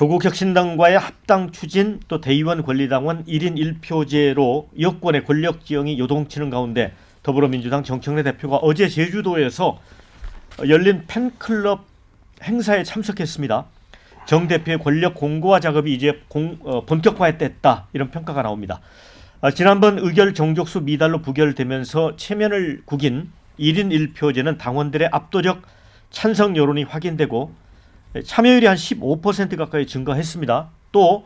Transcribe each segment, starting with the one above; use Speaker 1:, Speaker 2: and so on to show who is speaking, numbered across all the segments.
Speaker 1: 조국 혁신당과의 합당 추진 또 대의원 권리당원 1인 1표제로 여권의 권력 지형이 요동치는 가운데 더불어민주당 정청래 대표가 어제 제주도에서 열린 팬클럽 행사에 참석했습니다. 정 대표의 권력 공고화 작업이 이제 공, 어, 본격화했다 이런 평가가 나옵니다. 아, 지난번 의결 정족수 미달로 부결되면서 체면을 구긴 1인 1표제는 당원들의 압도적 찬성 여론이 확인되고 참여율이 한 15% 가까이 증가했습니다. 또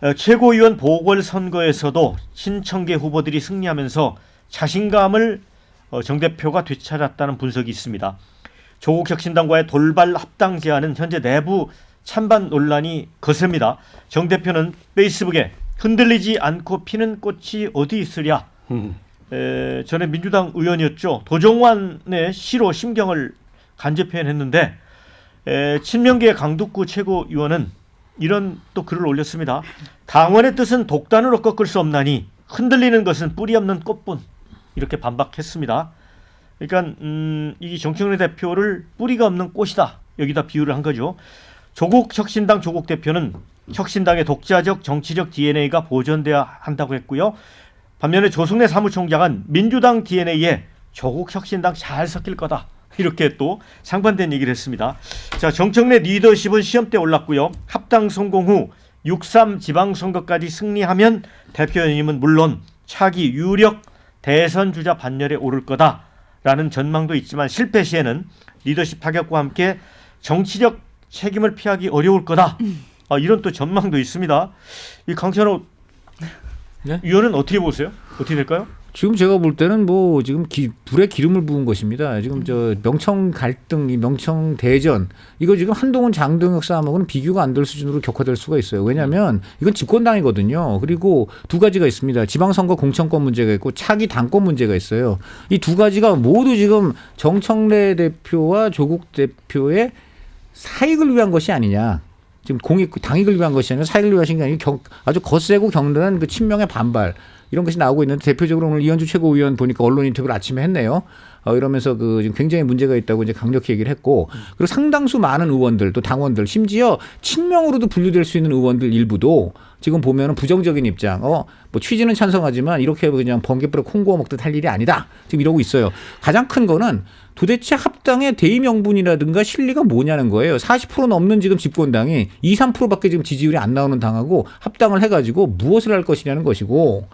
Speaker 1: 어, 최고위원 보궐선거에서도 신청계 후보들이 승리하면서 자신감을 어, 정 대표가 되찾았다는 분석이 있습니다. 조국 혁신당과의 돌발 합당 제안은 현재 내부 찬반 논란이 거셉니다. 정 대표는 페이스북에 흔들리지 않고 피는 꽃이 어디 있으랴. 에, 전에 민주당 의원이었죠. 도종환의 시로 심경을 간접 표현했는데 에, 친명계 강북구 최고위원은 이런 또 글을 올렸습니다. 당원의 뜻은 독단으로 꺾을 수 없나니 흔들리는 것은 뿌리 없는 꽃뿐 이렇게 반박했습니다. 그러니까 음, 이 정청래 대표를 뿌리가 없는 꽃이다 여기다 비유를 한 거죠. 조국 혁신당 조국 대표는 혁신당의 독자적 정치적 DNA가 보존돼야 한다고 했고요. 반면에 조승래 사무총장은 민주당 DNA에 조국 혁신당 잘 섞일 거다. 이렇게 또 상반된 얘기를 했습니다. 자, 정청래 리더십은 시험대 올랐고요. 합당 성공 후 6.3 지방선거까지 승리하면 대표님은 물론 차기 유력 대선 주자 반열에 오를 거다라는 전망도 있지만 실패 시에는 리더십 타격과 함께 정치적 책임을 피하기 어려울 거다. 아, 이런 또 전망도 있습니다. 이 강찬호
Speaker 2: 네?
Speaker 1: 위원은 어떻게 보세요? 어떻게 될까요?
Speaker 2: 지금 제가 볼 때는 뭐 지금 기, 불에 기름을 부은 것입니다. 지금 저 명청 갈등, 이 명청 대전 이거 지금 한동훈 장동혁 싸움하고는 비교가 안 될 수준으로 격화될 수가 있어요. 왜냐하면 이건 집권당이거든요. 그리고 두 가지가 있습니다. 지방선거 공천권 문제가 있고 차기 당권 문제가 있어요. 이 두 가지가 모두 지금 정청래 대표와 조국 대표의 사익을 위한 것이 아니냐. 지금 공익 당익을 위한 것이 아니라 사익을 위한 것이 아니라 경- 아주 거세고 격렬한 그 친명의 반발 이런 것이 나오고 있는데 대표적으로 오늘 이현주 최고위원 보니까 언론 인터뷰를 아침에 했네요. 어, 이러면서 그 지금 굉장히 문제가 있다고 이제 강력히 얘기를 했고 그리고 상당수 많은 의원들 또 당원들 심지어 친명으로도 분류될 수 있는 의원들 일부도 지금 보면은 부정적인 입장. 어, 뭐 취지는 찬성하지만 이렇게 그냥 번개불에 콩 구워 먹듯 할 일이 아니다. 지금 이러고 있어요. 가장 큰 거는 도대체 합당의 대의 명분이라든가 실리가 뭐냐는 거예요. 40% 넘는 지금 집권당이 2, 3%밖에 지금 지지율이 안 나오는 당하고 합당을 해가지고 무엇을 할 것이냐는 것이고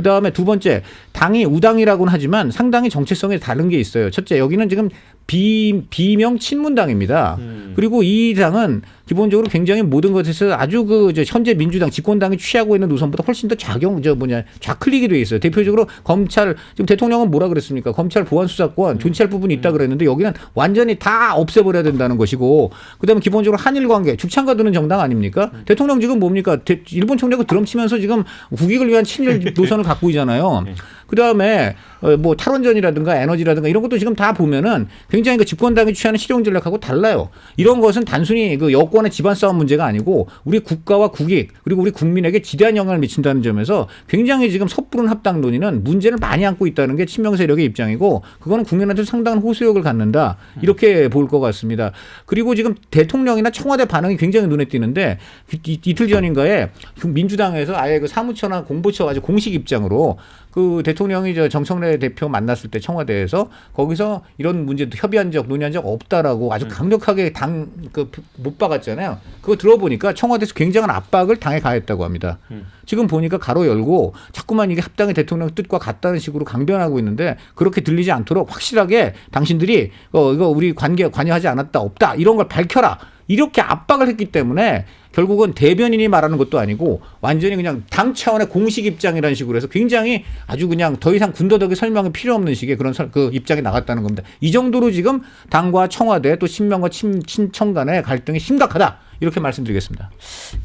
Speaker 2: 그 다음에 두 번째 당이 우당이라고는 하지만 상당히 정체성에 다른 게 있어요. 첫째 여기는 지금 비, 비명 친문당입니다. 음. 그리고 이 당은 기본적으로 굉장히 모든 것에서 아주 그 저 현재 민주당 집권당이 취하고 있는 노선보다 훨씬 더 작용 저 뭐냐 좌클릭이 돼 있어요. 대표적으로 검찰 지금 대통령은 뭐라 그랬습니까? 검찰 보안 수사권 존치할 부분이 있다 그랬는데 여기는 완전히 다 없애버려야 된다는 것이고 그다음에 기본적으로 한일 관계 죽창가 두는 정당 아닙니까? 대통령 지금 뭡니까? 대- 일본 총리가 드럼 치면서 지금 국익을 위한 친일 노선을 갖고 있잖아요. 그다음에 어, 뭐 탈원전이라든가 에너지라든가 이런 것도 지금 다 보면은 굉장히 그 집권당이 취하는 실용 전략하고 달라요. 이런 것은 단순히 그 여권의 집안 싸움 문제가 아니고 우리 국가와 국익 그리고 우리 국민에게 지대한 영향을 미친다는 점에서 굉장히 지금 섣부른 합당 논의는 문제를 많이 안고 있다는 게 친명 세력의 입장이고 그거는 국민한테 상당한 호소력을 갖는다 이렇게 볼 것 같습니다. 그리고 지금 대통령이나 청와대 반응이 굉장히 눈에 띄는데 이- 이틀 전인가에 그 민주당에서 아예 그 사무처나 공보처 아주 공식 입장으로 그 대통령이 저 정청래 대표 만났을 때 청와대에서 거기서 이런 문제 협의한 적 논의한 적 없다라고 아주 강력하게 당 그 못 박았잖아요. 그거 들어보니까 청와대에서 굉장한 압박을 당에 가했다고 합니다.
Speaker 1: 음.
Speaker 2: 지금 보니까 가로 열고 자꾸만 이게 합당의 대통령 뜻과 같다는 식으로 강변하고 있는데 그렇게 들리지 않도록 확실하게 당신들이 어 이거 우리 관계 관여하지 않았다 없다 이런 걸 밝혀라 이렇게 압박을 했기 때문에 결국은 대변인이 말하는 것도 아니고 완전히 그냥 당 차원의 공식 입장이라는 식으로 해서 굉장히 아주 그냥 더 이상 군더더기 설명이 필요 없는 식의 그런 설- 그 입장이 나갔다는 겁니다. 이 정도로 지금 당과 청와대 또 친명과 친, 친청 간의 갈등이 심각하다 이렇게 말씀드리겠습니다.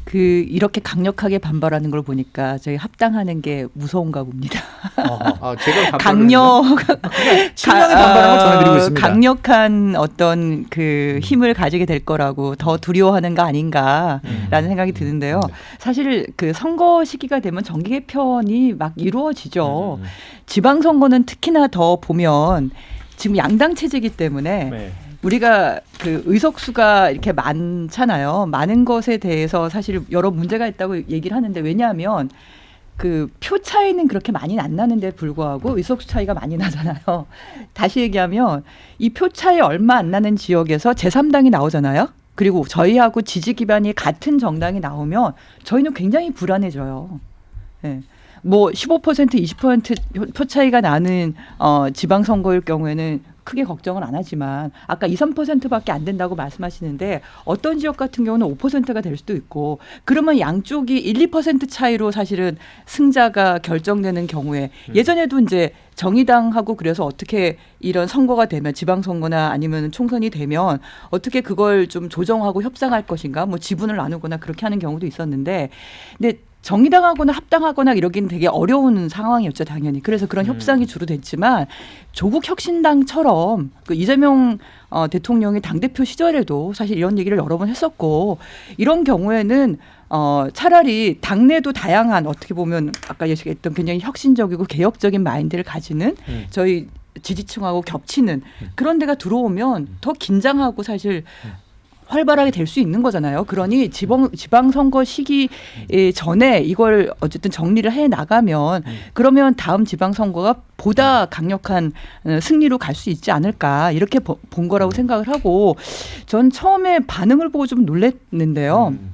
Speaker 3: 그 이렇게 강력하게 반발하는 걸 보니까 저희 합당하는 게 무서운가 봅니다. 아, 제가 강력 친명의 반발하는 걸 전해드리고 있습니다. 강력한 어떤 그 힘을 가지게 될 거라고 더 두려워하는 거 아닌가라는 음. 생각이 드는데요. 사실 그 선거 시기가 되면 정기 개편이 막 이루어지죠. 지방 선거는 특히나 더 보면 지금 양당 체제이기 때문에 네. 우리가 그 의석수가 이렇게 많잖아요. 많은 것에 대해서 사실 여러 문제가 있다고 얘기를 하는데 왜냐하면 그 표 차이는 그렇게 많이 안 나는데 불구하고 의석수 차이가 많이 나잖아요. 다시 얘기하면 이 표 차이 얼마 안 나는 지역에서 제3당이 나오잖아요. 그리고 저희하고 지지 기반이 같은 정당이 나오면 저희는 굉장히 불안해져요. 예. 뭐15% 20%표 차이가 나는 어 지방 선거일 경우에는 크게 걱정은 안 하지만 아까 2, 3%밖에 안 된다고 말씀하시는데 어떤 지역 같은 경우는 5%가 될 수도 있고 그러면 양쪽이 1, 2% 차이로 사실은 승자가 결정되는 경우에 예전에도 이제 정의당하고 그래서 어떻게 이런 선거가 되면 지방 선거나 아니면 총선이 되면 어떻게 그걸 좀 조정하고 협상할 것인가? 뭐 지분을 나누거나 그렇게 하는 경우도 있었는데 근데 정의당하거나 합당하거나 이러기는 되게 어려운 상황이었죠 당연히 그래서 그런 음. 협상이 주로 됐지만 조국 혁신당처럼 그 이재명 어, 대통령이 당 대표 시절에도 사실 이런 얘기를 여러 번 했었고 이런 경우에는 어, 차라리 당내도 다양한 어떻게 보면 아까 얘기했던 굉장히 혁신적이고 개혁적인 마인드를 가지는 음. 저희 지지층하고 겹치는 그런 데가 들어오면 더 긴장하고 사실 활발하게 될 수 있는 거잖아요. 그러니 지방 지방 선거 시기 에 전에 이걸 어쨌든 정리를 해 나가면 그러면 다음 지방 선거가 보다 강력한 어, 승리로 갈 수 있지 않을까 이렇게 보- 본 거라고 생각을 하고 전 처음에 반응을 보고 좀 놀랐는데요. 음.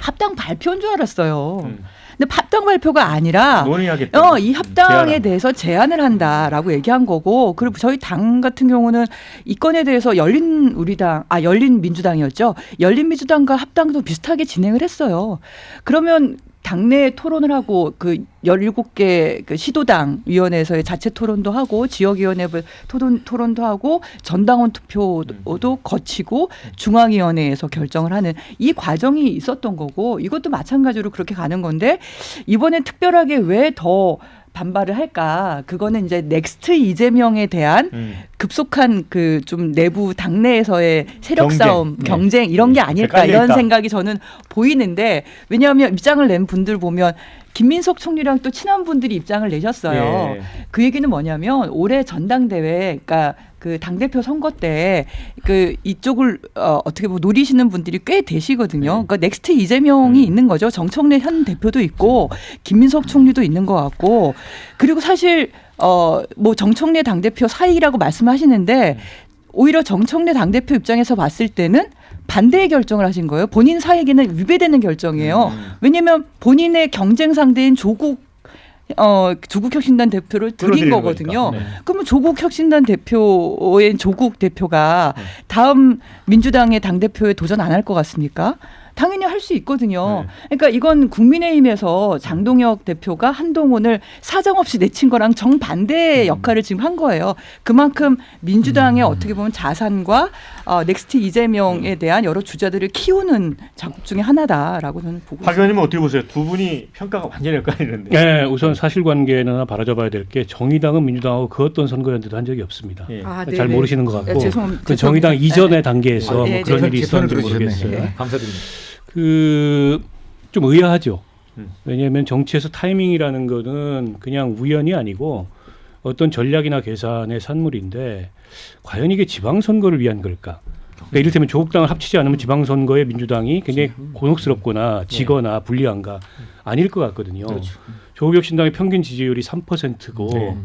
Speaker 3: 합당 발표인 줄 알았어요. 음. 근데 합당 발표가 아니라 논의하겠다. 어, 이 합당에 제안한. 대해서 제안을 한다라고 얘기한 거고, 그리고 저희 당 같은 경우는 이 건에 대해서 열린 우리당, 아, 열린 민주당이었죠. 열린 민주당과 합당도 비슷하게 진행을 했어요. 그러면 당내 토론을 하고 그 17개 그 시도당 위원회에서의 자체 토론도 하고 지역 위원회 토론, 토론도 하고 전당원 투표도 거치고 중앙 위원회에서 결정을 하는 이 과정이 있었던 거고 이것도 마찬가지로 그렇게 가는 건데 이번에 특별하게 왜더 반발을 할까? 그거는 이제 넥스트 이재명에 대한 음. 급속한 그 좀 내부 당내에서의 세력 경쟁. 싸움, 네. 경쟁 이런 게 네. 아닐까 깔려 이런 있다. 생각이 저는 보이는데 왜냐하면 입장을 낸 분들 보면 김민석 총리랑 또 친한 분들이 입장을 내셨어요. 예. 그 얘기는 뭐냐면 올해 전당대회, 그러니까 그 당대표 선거 때 그 이쪽을 어, 어떻게 보면 노리시는 분들이 꽤 되시거든요. 그러니까 넥스트 이재명이 음. 있는 거죠. 정청래 현 대표도 있고 김민석 총리도 있는 것 같고 그리고 사실 어 뭐 정청래 당 대표 사이라고 말씀하시는데 오히려 정청래 당 대표 입장에서 봤을 때는 반대의 결정을 하신 거예요. 본인 사에게는 위배되는 결정이에요. 음. 왜냐하면 본인의 경쟁 상대인 조국 어 조국 혁신단 대표를 드린 거거든요. 네. 그러면 조국 혁신단 대표인 조국 대표가 네. 다음 민주당의 당 대표에 도전 안 할 것 같습니까? 당연히 할 수 있거든요. 네. 그러니까 이건 국민의힘에서 장동혁 대표가 한동훈을 사정없이 내친 거랑 정반대의 역할을 지금 한 거예요. 그만큼 민주당의 어떻게 보면 자산과 어, 넥스트 이재명에 대한 여러 주자들을 키우는 작업 중에 하나다라고 저는 보고 박 의원님은
Speaker 1: 어떻게 보세요? 두 분이 평가가 완전히 엇갈리는데.
Speaker 4: 네, 우선 사실관계는 하나 바라잡아야 될 게 정의당은 민주당하고 그 어떤 선거연대도 한 적이 없습니다. 예. 아, 잘. 모르시는 것 같고 네, 죄송- 그. 정의당 네. 이전의 단계에서 네, 뭐 네. 그런 일이 있었는지. 모르겠어요. 네,
Speaker 2: 감사드립니다.
Speaker 4: 그 좀 의아하죠.
Speaker 1: 음.
Speaker 4: 왜냐하면 정치에서 타이밍이라는 거는 그냥 우연이 아니고 어떤 전략이나 계산의 산물인데 과연 이게 지방선거를 위한 걸까? 그러니까 이를테면 조국당을 합치지 않으면 지방선거에 민주당이 굉장히 곤혹스럽거나 지거나 불리한가 아닐 것 같거든요. 조국혁신당의 평균 지지율이 3%고 네.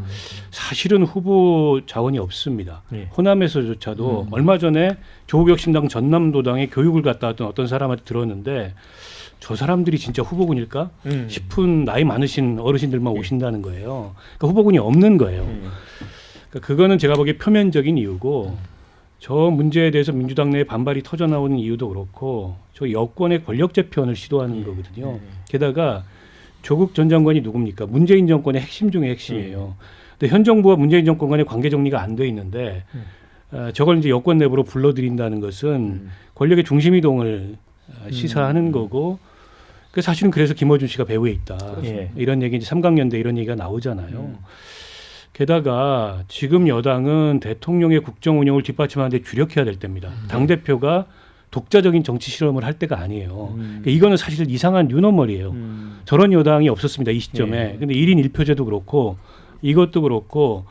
Speaker 4: 사실은 후보 자원이 없습니다. 네. 호남에서조차도 얼마 전에 조국혁신당 전남도당에 교육을 갔다 왔던 어떤 사람한테 들었는데 저 사람들이 진짜 후보군일까 음. 싶은 나이 많으신 어르신들만 오신다는 거예요. 그러니까 후보군이 없는 거예요. 음. 그러니까 그거는 제가 보기에 표면적인 이유고 저 문제에 대해서 민주당 내에 반발이 터져 나오는 이유도 그렇고 저 여권의 권력 재편을 시도하는 거거든요. 게다가 조국 전 장관이 누굽니까? 문재인 정권의 핵심 중의 핵심이에요. 근데 현 정부와 문재인 정권 간의 관계 정리가 안 돼 있는데 어, 저걸 이제 여권 내부로 불러들인다는 것은 음. 권력의 중심 이동을 어, 시사하는 거고 그 사실은 그래서 김어준 씨가 배후에 있다. 예. 이런 얘기 이제 삼강연대 이런 얘기가 나오잖아요. 게다가 지금 여당은 대통령의 국정 운영을 뒷받침하는데 주력해야 될 때입니다. 당 대표가 독자적인 정치 실험을 할 때가 아니에요. 음. 그러니까 이거는 사실 이상한 뉴너멀이에요.
Speaker 1: 음.
Speaker 4: 저런 여당이 없었습니다. 이 시점에. 예. 근데 1인 1표제도 그렇고 이것도 그렇고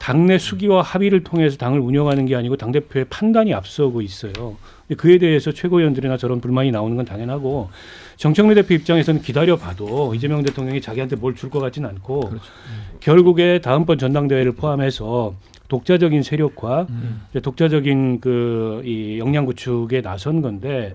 Speaker 4: 당내 수기와 합의를 통해서 당을 운영하는 게 아니고 당 대표의 판단이 앞서고 있어요. 그에 대해서 최고위원들이나 저런 불만이 나오는 건 당연하고 정청래 대표 입장에서는 기다려봐도 이재명 대통령이 자기한테 뭘 줄 것 같지는 않고 결국에 다음번 전당대회를 포함해서 독자적인 세력화, 이제 독자적인 그 이 역량 구축에 나선 건데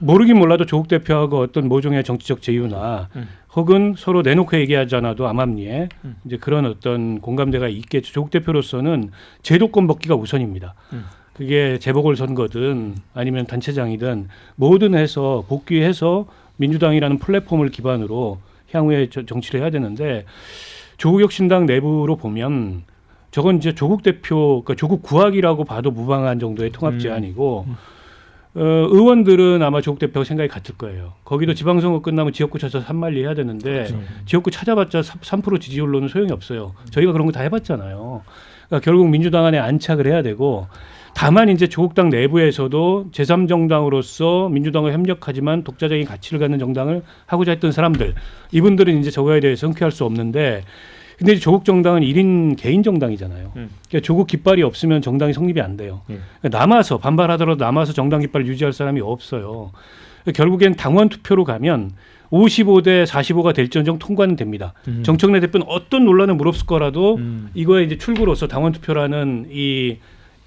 Speaker 4: 모르긴 몰라도 조국 대표하고 어떤 모종의 정치적 제휴나 음. 혹은 서로 내놓고 얘기하지 않아도 암암리에 음. 이제 그런 어떤 공감대가 있겠죠. 조국 대표로서는 제도권 벗기가 우선입니다.
Speaker 1: 음.
Speaker 4: 그게 재보궐 선거든 아니면 단체장이든 뭐든 해서 복귀해서 민주당이라는 플랫폼을 기반으로 향후에 저- 정치를 해야 되는데 조국 혁신당 내부로 보면 저건 이제 조국 대표, 그러니까 조국 구학이라고 봐도 무방한 정도의 통합 음. 제안이고 어, 의원들은 아마 조국 대표 생각이 같을 거예요. 거기도 지방선거 끝나면 지역구 찾아서 산만리 해야 되는데 그렇죠. 지역구 찾아봤자 3% 지지율로는 소용이 없어요. 저희가 그런 거 다 해봤잖아요. 그러니까 결국 민주당 안에 안착을 해야 되고 다만 이제 조국당 내부에서도 제3정당으로서 민주당과 협력하지만 독자적인 가치를 갖는 정당을 하고자 했던 사람들 이분들은 이제 저거에 대해서 흔쾌할 수 없는데 근데 조국 정당은 1인 개인 정당이잖아요. 음. 그러니까 조국 깃발이 없으면 정당이 성립이 안 돼요.
Speaker 1: 예.
Speaker 4: 그러니까 남아서 반발하더라도 남아서 정당 깃발을 유지할 사람이 없어요. 그러니까 결국엔 당원 투표로 가면 55대 45가 될지언정 통과는 됩니다. 음. 정청래 대표는 어떤 논란을 물었을 거라도 음. 이거에 이제 출구로서 당원 투표라는 이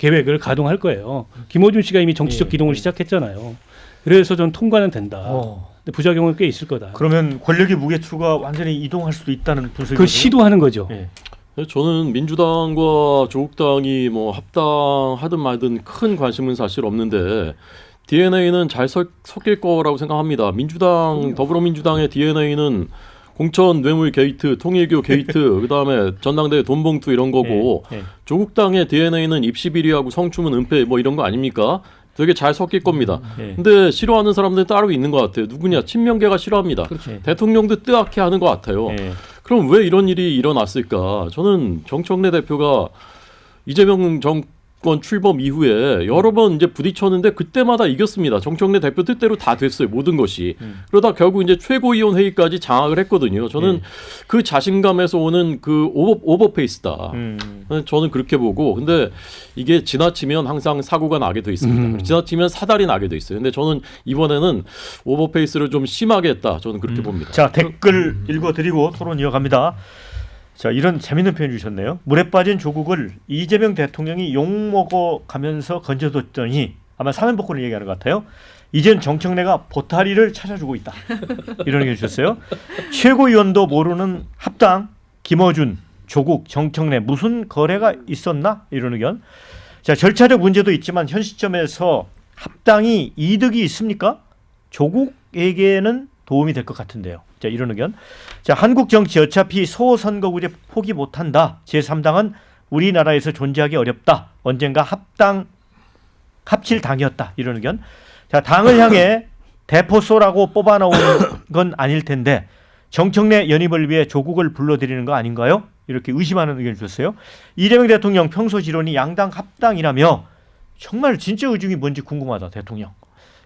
Speaker 4: 계획을 가동할 거예요. 김호준 씨가 이미 정치적 예, 기동을 예. 시작했잖아요. 그래서 전 통과는 된다. 어. 근데 부작용은 꽤 있을 거다.
Speaker 1: 그러면 권력의 무게추가 완전히 이동할 수도 있다는 분석이 그걸 시도하는
Speaker 4: 거죠.
Speaker 1: 예.
Speaker 5: 저는 민주당과 조국당이 뭐 합당하든 말든 큰 관심은 사실 없는데 DNA는 잘 섞- 섞일 거라고 생각합니다. 민주당 더불어민주당의 DNA는 공천 뇌물 게이트, 통일교 게이트, 그다음에 전당대회 돈봉투 이런 거고 예. 예. 조국 당의 DNA는 입시 비리하고 성추문 은폐 뭐 이런 거 아닙니까? 되게 잘 섞일 겁니다. 예. 근데 싫어하는 사람들은 따로 있는 것 같아요. 누구냐? 친명계가 싫어합니다. 그렇죠. 대통령도 뜨악해 하는 것 같아요. 예. 그럼 왜 이런 일이 일어났을까? 저는 정청래 대표가 이재명 정 권 출범 이후에 여러 번 이제 부딪혔는데 그때마다 이겼습니다. 정청래 대표 뜻대로 다 됐어요. 모든 것이.
Speaker 1: 음.
Speaker 5: 그러다 결국 이제 최고위원 회의까지 장악을 했거든요. 저는 예. 그 자신감에서 오는 그 오버, 오버페이스다.
Speaker 1: 음.
Speaker 5: 저는 그렇게 보고 근데 이게 지나치면 항상 사고가 나게 돼 있습니다. 음. 지나치면 사달이 나게 돼 있어요. 근데 저는 이번에는 오버페이스를 좀 심하게 했다. 저는 그렇게
Speaker 1: 봅니다. 자 댓글 읽어드리고 토론 이어갑니다. 자 이런 재밌는 표현 주셨네요. 물에 빠진 조국을 이재명 대통령이 욕 먹어 가면서 건져뒀더니 아마 사면복권을 얘기하는 것 같아요. 이젠 정청래가 보타리를 찾아주고 있다. 이런 얘기 주셨어요. 최고위원도 모르는 합당 김어준 조국 정청래 무슨 거래가 있었나 이런 의견. 자 절차적 문제도 있지만 현 시점에서 합당이 이득이 있습니까? 조국에게는 도움이 될 것 같은데요. 자 이런 의견. 자 한국 정치 어차피 소선거구제 포기 못한다. 제3당은 우리나라에서 존재하기 어렵다. 언젠가 합당 합칠 당이었다. 이런 의견. 자 당을 향해 대포소라고 뽑아놓은 건 아닐 텐데 정청래 연입을 위해 조국을 불러들이는 거 아닌가요? 이렇게 의심하는 의견 주셨어요. 이재명 대통령 평소 지론이 양당 합당이라며 정말 진짜 의중이 뭔지 궁금하다 대통령.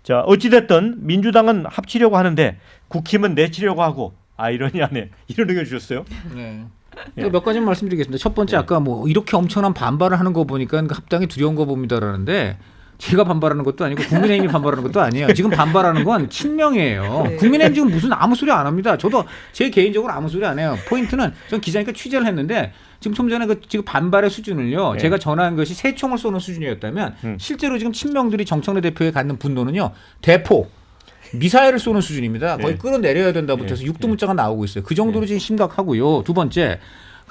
Speaker 1: 자 어찌됐든 민주당은 합치려고 하는데 국힘은 내치려고 하고 아이러니하네 이런 의견 주셨어요.
Speaker 2: 네. 예. 몇 가지 말씀드리겠습니다. 첫 번째 예. 아까 뭐 이렇게 엄청난 반발을 하는 거 보니까 그 합당이 두려운 거 봅니다라는데 제가 반발하는 것도 아니고 국민의힘이 반발하는 것도 아니에요. 지금 반발하는 건 친명이에요. 네. 국민의힘 지금 무슨 아무 소리 안 합니다. 저도 제 개인적으로 아무 소리 안 해요. 포인트는 전 기자니까 취재를 했는데 지금 좀 전에 그 지금 반발의 수준을요. 네. 제가 전한 것이 새 총을 쏘는 수준이었다면 음. 실제로 지금 친명들이 정청래 대표에 갖는 분노는요. 대포 미사일을 쏘는 수준입니다. 거의 예. 끌어내려야 된다부터 해서 예. 육두 문자가 나오고 있어요. 그 정도로 지금 심각하고요. 두 번째,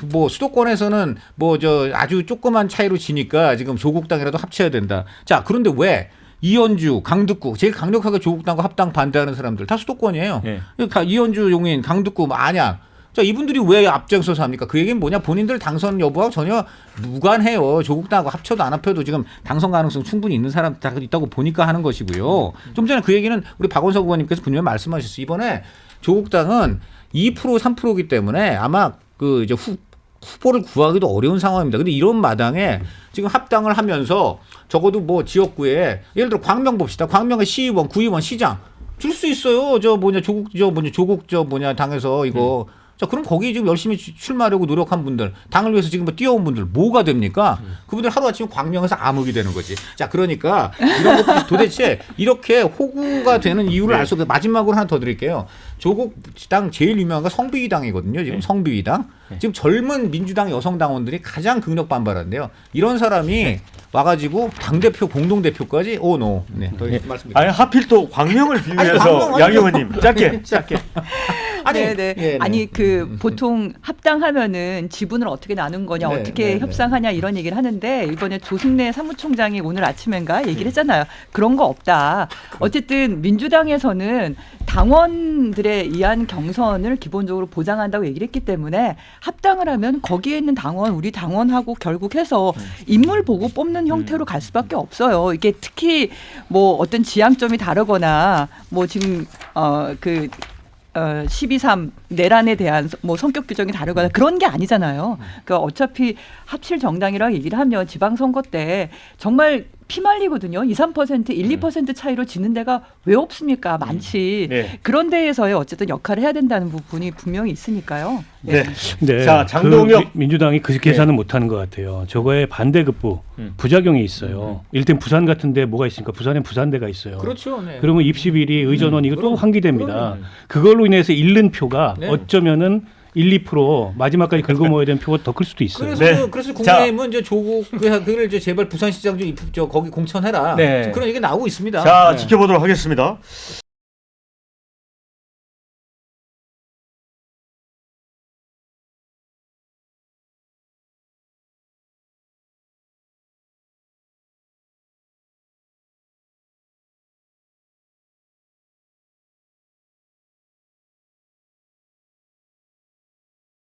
Speaker 2: 뭐 수도권에서는 뭐 저 아주 조그만 차이로 지니까 지금 조국당이라도 합쳐야 된다. 자, 그런데 왜 이현주, 강득구 제일 강력하게 조국당과 합당 반대하는 사람들 다 수도권이에요. 예. 다 이현주, 용인, 강득구, 뭐 안양. 자, 이분들이 왜 앞장서서 합니까? 그 얘기는 뭐냐? 본인들 당선 여부하고 전혀 무관해요. 조국당하고 합쳐도 안 합쳐도 지금 당선 가능성 충분히 있는 사람 다 있다고 보니까 하는 것이고요. 좀 전에 그 얘기는 우리 박원석 의원님께서 분명히 말씀하셨어요. 이번에 조국당은 2% 3%이기 때문에 아마 그 이제 후, 후보를 구하기도 어려운 상황입니다. 근데 이런 마당에 지금 합당을 하면서 적어도 뭐 지역구에 예를 들어 광명 봅시다. 광명의 시의원, 구의원, 시장 줄 수 있어요. 저 뭐냐 조국 저 뭐냐 조국 저 뭐냐 당에서 이거 자, 그럼 거기 지금 열심히 출- 출마하려고 노력한 분들, 당을 위해서 지금 뭐 뛰어온 분들 뭐가 됩니까? 그분들 하루아침에 광명에서 암흑이 되는 거지. 자, 그러니까 이런 것들이 도대체 이렇게 호구가 되는 이유를 알 수 없어요. 마지막으로 하나 더 드릴게요. 조국 당 제일 유명한 건 성비위당이거든요. 지금 성비위당. 지금 젊은 민주당 여성 당원들이 가장 극력 반발한대요. 이런 사람이 와가지고 당 대표 공동 대표까지 오 노. 네, 더 말씀드릴게요. 아니
Speaker 1: 하필 또 광명을 비유해서 광명, 양 의원님 짧게 짧게.
Speaker 2: 아니, 네, 네. 예, 네. 아니 그
Speaker 3: 보통 합당하면은 지분을 어떻게 나눈 거냐, 네, 어떻게 네, 네. 협상하냐 이런 얘기를 하는데 이번에 조승래 사무총장이 오늘 아침엔가 얘기를 했잖아요. 그런 거 없다. 어쨌든 민주당에서는 당원들의 이한 경선을 기본적으로 보장한다고 얘기를 했기 때문에 합당을 하면 거기에 있는 당원, 우리 당원하고 결국 해서 인물 보고 뽑는 형태로 갈 수밖에 없어요. 이게 특히 뭐 어떤 지향점이 다르거나 뭐 지금 어그 어, 12.3 내란에 대한 서- 뭐 성격 규정이 다르거나 그런 게 아니잖아요. 그러니까 어차피 합칠 정당이라고 얘기를 하면 지방선거 때 정말 피말리거든요. 2, 3% 1, 2% 차이로 지는 데가 왜 없습니까? 많지. 네. 그런 데에서의 어쨌든 역할을 해야 된다는 부분이 분명히 있으니까요. 네.
Speaker 1: 네. 자, 장동혁. 네.
Speaker 4: 그 미- 민주당이 그 계산은 못하는 것 같아요. 저거에 반대급부 음. 부작용이 있어요. 일단 부산 같은데 뭐가 있습니까? 부산에 부산대가 있어요.
Speaker 2: 그렇죠. 네. 그러면
Speaker 4: 입시비리 의전원 이거 또 환기됩니다. 그럼요. 그걸로 인해서 잃는 표가 네. 어쩌면은 1, 2% 마지막까지 긁어 모아야 되는 표가 더 클 수도 있어요. 그래서
Speaker 2: 네. 그래서 자. 국민의힘은 이제 조국 그 그걸 이제 제발 부산시장 좀 입- 저 거기 공천해라. 네. 그런 얘기 나오고 있습니다. 자 네.
Speaker 1: 지켜보도록 하겠습니다.